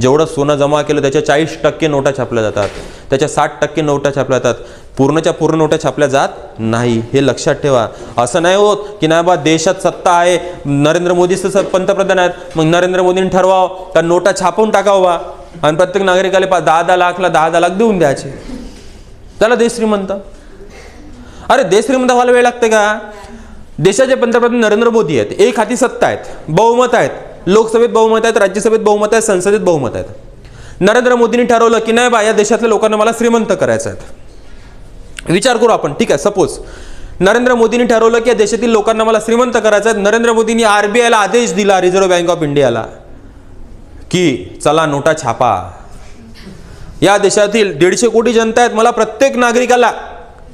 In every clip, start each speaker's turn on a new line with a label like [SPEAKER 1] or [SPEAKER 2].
[SPEAKER 1] जेवढं सोनं जमा केलं त्याच्या चाळीस टक्के नोटा छापल्या जातात. त्याच्या साठ टक्के नोटा छापल्या जातात. पूर्णच्या पूर्ण नोटा छापल्या जात नाही. हे लक्षात ठेवा. असं नाही होत की नाही बा देशात सत्ता आहे. नरेंद्र मोदीच पंतप्रधान आहेत. मग नरेंद्र मोदींनी ठरवावं तर नोटा छापून टाकावं बा? आणि प्रत्येक नागरिकाला पा दहा दहा लाखला दहा दहा लाख देऊन द्यायचे. त्याला देश श्रीमंत. अरे देश श्रीमंत व्हायला वेळ लागते का? देशाचे पंतप्रधान नरेंद्र मोदी आहेत. एक हाती सत्ता आहेत. बहुमत आहेत. लोकसभेत बहुमत आहेत राज्यसभेत बहुमत आहेत संसदेत बहुमत आहेत. नरेंद्र मोदींनी ठरवलं की नाही बा या देशातल्या लोकांना मला श्रीमंत करायचं आहे विचार करू आपण. ठीक आहे सपोज नरेंद्र मोदींनी ठरवलं की या देशातील लोकांना मला श्रीमंत करायचं आहे नरेंद्र मोदींनी आरबीआयला आदेश दिला रिझर्व्ह बँक ऑफ इंडियाला की चला नोटा छापा. या देशातील दीडशे कोटी जनता आहेत. मला प्रत्येक नागरिकाला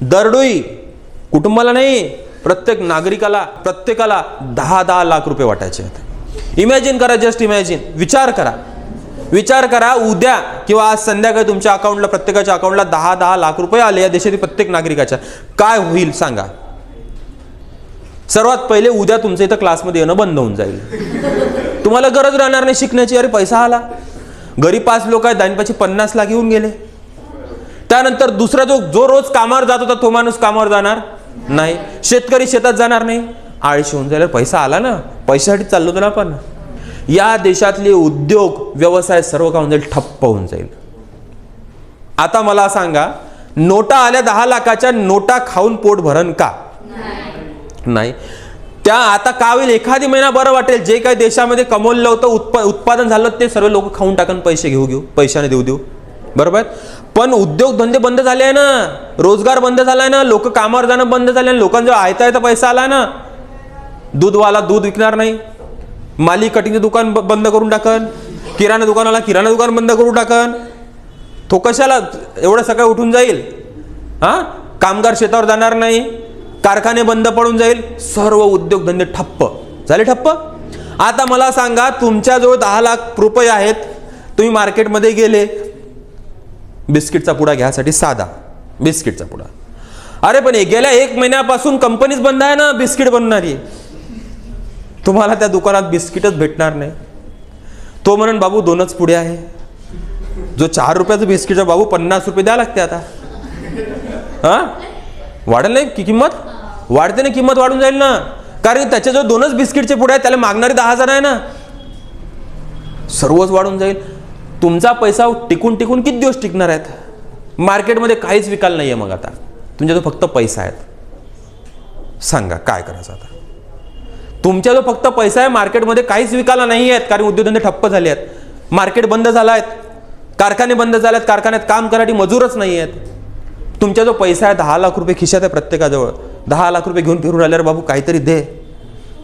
[SPEAKER 1] दरडोई कुटुंबाला नाही प्रत्येक नागरिकाला प्रत्येकाला दहा दहा लाख रुपये वाटायचे आहेत. इमॅजिन करा जस्ट इमॅजिन विचार करा. विचार करा उद्या किंवा आज संध्याकाळी तुमच्या अकाउंटला प्रत्येकाच्या अकाउंटला दहा दहा लाख रुपये आले या देशातील प्रत्येक नागरिकाच्या. काय होईल सांगा. सर्वात पहिले उद्या तुमचं इथं क्लासमध्ये येणं बंद होऊन जाईल. तुम्हाला गरज राहणार नाही शिकण्याची. अरे पैसा आला. घरी पाच लोक आहेत दानपाची पन्नास लाख येऊन गेले. त्यानंतर दुसरा जो जो रोज कामावर जात होता तो माणूस कामावर जाणार नाही. शेतकरी शेतात जाणार नाही. आळशी होऊन जाईल. पैसा आला ना. पैशासाठी चाललो होतो ना आपण. या देशातले उद्योग व्यवसाय सर्व काय होऊन जाईल ठप्प होऊन जाईल. आता मला सांगा नोटा आल्या दहा लाखाच्या नोटा खाऊन पोट भरण का? नाही. त्या आता का होईल? एखादी महिना बरं वाटेल. जे काही देशामध्ये कमवलं होतं उत्पा उत्पादन झालं ते सर्व लोक खाऊन टाकून पैसे घेऊ घेऊ पैशाने देऊ देऊ. बरोबर? पण उद्योगधंदे बंद झाले आहे ना. रोजगार बंद झालाय ना. लोक कामावर जाणं बंद झाले लोकांजवळ आयता येता पैसा आला ना. दूधवाला दूध विकणार नाही. माली कटिंगचं दुकान ब- बंद करून टाकन. किराणा दुकानाला किराणा दुकान बंद करून टाकन. तो कशाला एवढं सकाळी उठून जाईल? हां? कामगार शेतावर जाणार नाही. कारखाने बंद पडून जाईल. सर्व उद्योगधंदे ठप्प. झाले ठप्प? आता मला सांगा तुमच्याजवळ दहा लाख रुपये आहेत. तुम्ही मार्केटमध्ये गेले. बिस्किटचा पुडा घ्यासाठी साधा. बिस्किटचा पुडा. अरे पण गेल्या एक महिन्यापासून कंपनीच बंद आहे ना बिस्किट बनणारी. तुम्हाला त्या दुकानात बिस्किटच भेटणार नाही. तो म्हणून बाबू दोनच पुढे आहे. जो चार रुपयाचं बिस्किट आहे, बाबू पन्नास रुपये द्या लागते आता. हा? वाढेल नाही की किंमत? वाढते ना किंमत वाढून जाईल ना. कारण त्याच्या जो दोनच बिस्किटचे पुढे आहेत त्याला मागणारे दहा हजार आहे ना. सर्वच वाढून जाईल. तुमचा पैसा टिकून टिकून किती दिवस टिकणार आहेत? मार्केटमध्ये काहीच विकाल नाही आहे मग आता. तुमच्याजवळ फक्त पैसा आहेत. सांगा काय करायचं आता? तुमच्याजवळ फक्त पैसा आहे मार्केटमध्ये काहीच विकायला नाही आहेत कारण उद्योगधंदे ठप्प झाले आहेत. मार्केट बंद झाला आहेत. कारखाने बंद झाले आहेत. कारखान्यात काम करायची मजूरच नाही आहेत. तुमचा जो पैसा आहे दहा लाख रुपये खिशात आहे प्रत्येकाजवळ. दहा लाख रुपये घेऊन फिरून राहिल्यावर बाबू काहीतरी दे.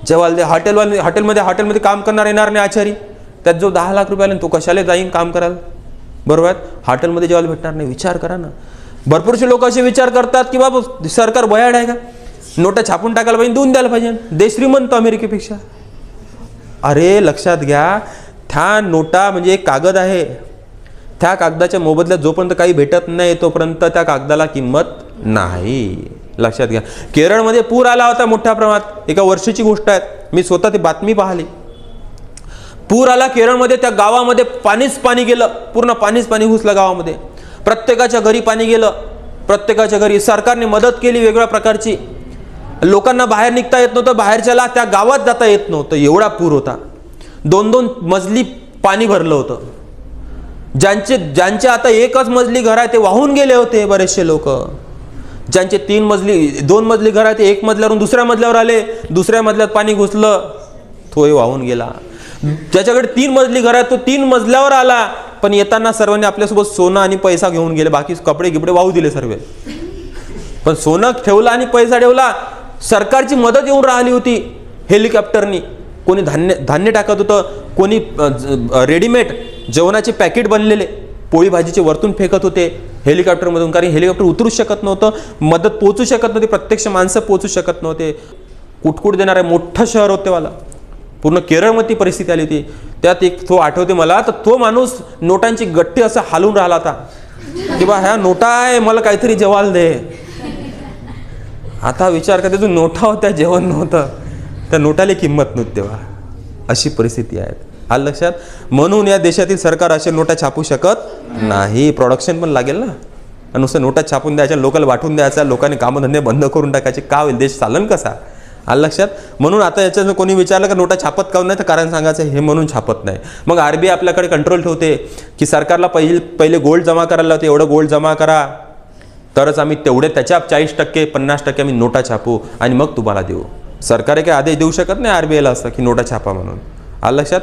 [SPEAKER 1] जेव्हा दे हॉटेलवाले हॉटेलमध्ये हॉटेलमध्ये काम करणार येणार नाही आचारी. त्यात जो दहा लाख रुपये आले तो कशाला जाईन काम करायला? बरोबर आहे? हॉटेलमध्ये जेवायला भेटणार नाही विचार करा ना. भरपूरसे लोक असे विचार करतात की बाबू सरकार बयाड आहे का? नोटा छापून टाकायला पाहिजे देऊन द्यायला पाहिजे. देश श्रीमंत अमेरिकेपेक्षा. अरे लक्षात घ्या त्या नोटा म्हणजे एक कागद आहे. त्या कागदाच्या मोबदल्यात जोपर्यंत काही भेटत नाही तोपर्यंत त्या कागदाला किंमत नाही. लक्षात घ्या. केरळमध्ये पूर आला होता मोठ्या प्रमाणात. एका वर्षाची गोष्ट आहे. मी स्वतः ती बातमी पाहिली. पूर आला केरळमध्ये त्या गावामध्ये पाणीच पाणी गेलं. पूर्ण पाणीच पाणी घुसलं गावामध्ये. प्रत्येकाच्या घरी पाणी गेलं. प्रत्येकाच्या घरी सरकारने मदत केली वेगवेगळ्या प्रकारची. लोकांना बाहेर निघता येत नव्हतं बाहेरच्याला त्या गावात जाता येत नव्हतं एवढा पूर होता. दोन दोन मजली पाणी भरलं होतं. ज्यांचे ज्यांचे आता एकच मजली घर आहे ते वाहून गेले होते बरेचसे लोक. ज्यांचे तीन मजली दोन मजली घर आहे ते एक मजल्यावरून दुसऱ्या मजल्यावर आले. दुसऱ्या मजल्यात पाणी घुसलं तोही वाहून गेला. ज्याच्याकडे तीन मजली घर आहे तो तीन मजल्यावर आला. पण येताना सर्वांनी आपल्यासोबत सोनं आणि पैसा घेऊन गेले. बाकी कपडे गिपडे वाहू दिले सर्व. पण सोनं ठेवलं आणि पैसा ठेवला सरकारची मदत येऊन राहिली होती हेलिकॉप्टरनी. कोणी धान्य धान्य टाकत होतं कोणी ज- रेडीमेड जेवणाचे पॅकेट बनलेले पोळी भाजीचे वरतून फेकत होते हेलिकॉप्टरमधून कारण हेलिकॉप्टर उतरू शकत नव्हतं मदत पोचू शकत नव्हती प्रत्यक्ष माणसं पोचू शकत नव्हते. कुटकुट देणारे मोठं शहर होते मला पूर्ण केरळमध्ये ती परिस्थिती आली होती. त्यात एक तो आठवते मला तर तो माणूस नोटांची गट्टी असं हालून राहिला होता. की बा ह्या नोटा आहे मला काहीतरी जवाल दे. आता विचार करते जो नोटा होत्या जेवण नव्हतं. त्या नोटाला किंमत नव्हती तेव्हा. अशी परिस्थिती आहे. आल लक्षात. म्हणून या देशातील सरकार असे नोटा छापू शकत नाही. प्रोडक्शन पण लागेल ना. आणि नुसतं नोटा छापून द्यायच्या लोकल वाटून द्यायचा लोकांनी कामधंदे बंद करून टाकायचे. का होईल? देश चालन कसा? आलं लक्षात. म्हणून आता याच्यात कोणी विचारलं का नोटा छापत काऊन नाही तर कारण सांगायचं हे म्हणून छापत नाही. मग आर बी आय आपल्याकडे कंट्रोल ठेवते की सरकारला पहिले पहिले गोल्ड जमा करायला होते एवढं गोल्ड जमा करा. तरच आम्ही तेवढे त्याच्या चाळीस टक्के पन्नास टक्के आम्ही नोटा छापू आणि मग तुम्हाला देऊ. सरकार काही आदेश देऊ शकत नाही आर बी आयला असं की नोटा छापा म्हणून. आलं लक्षात?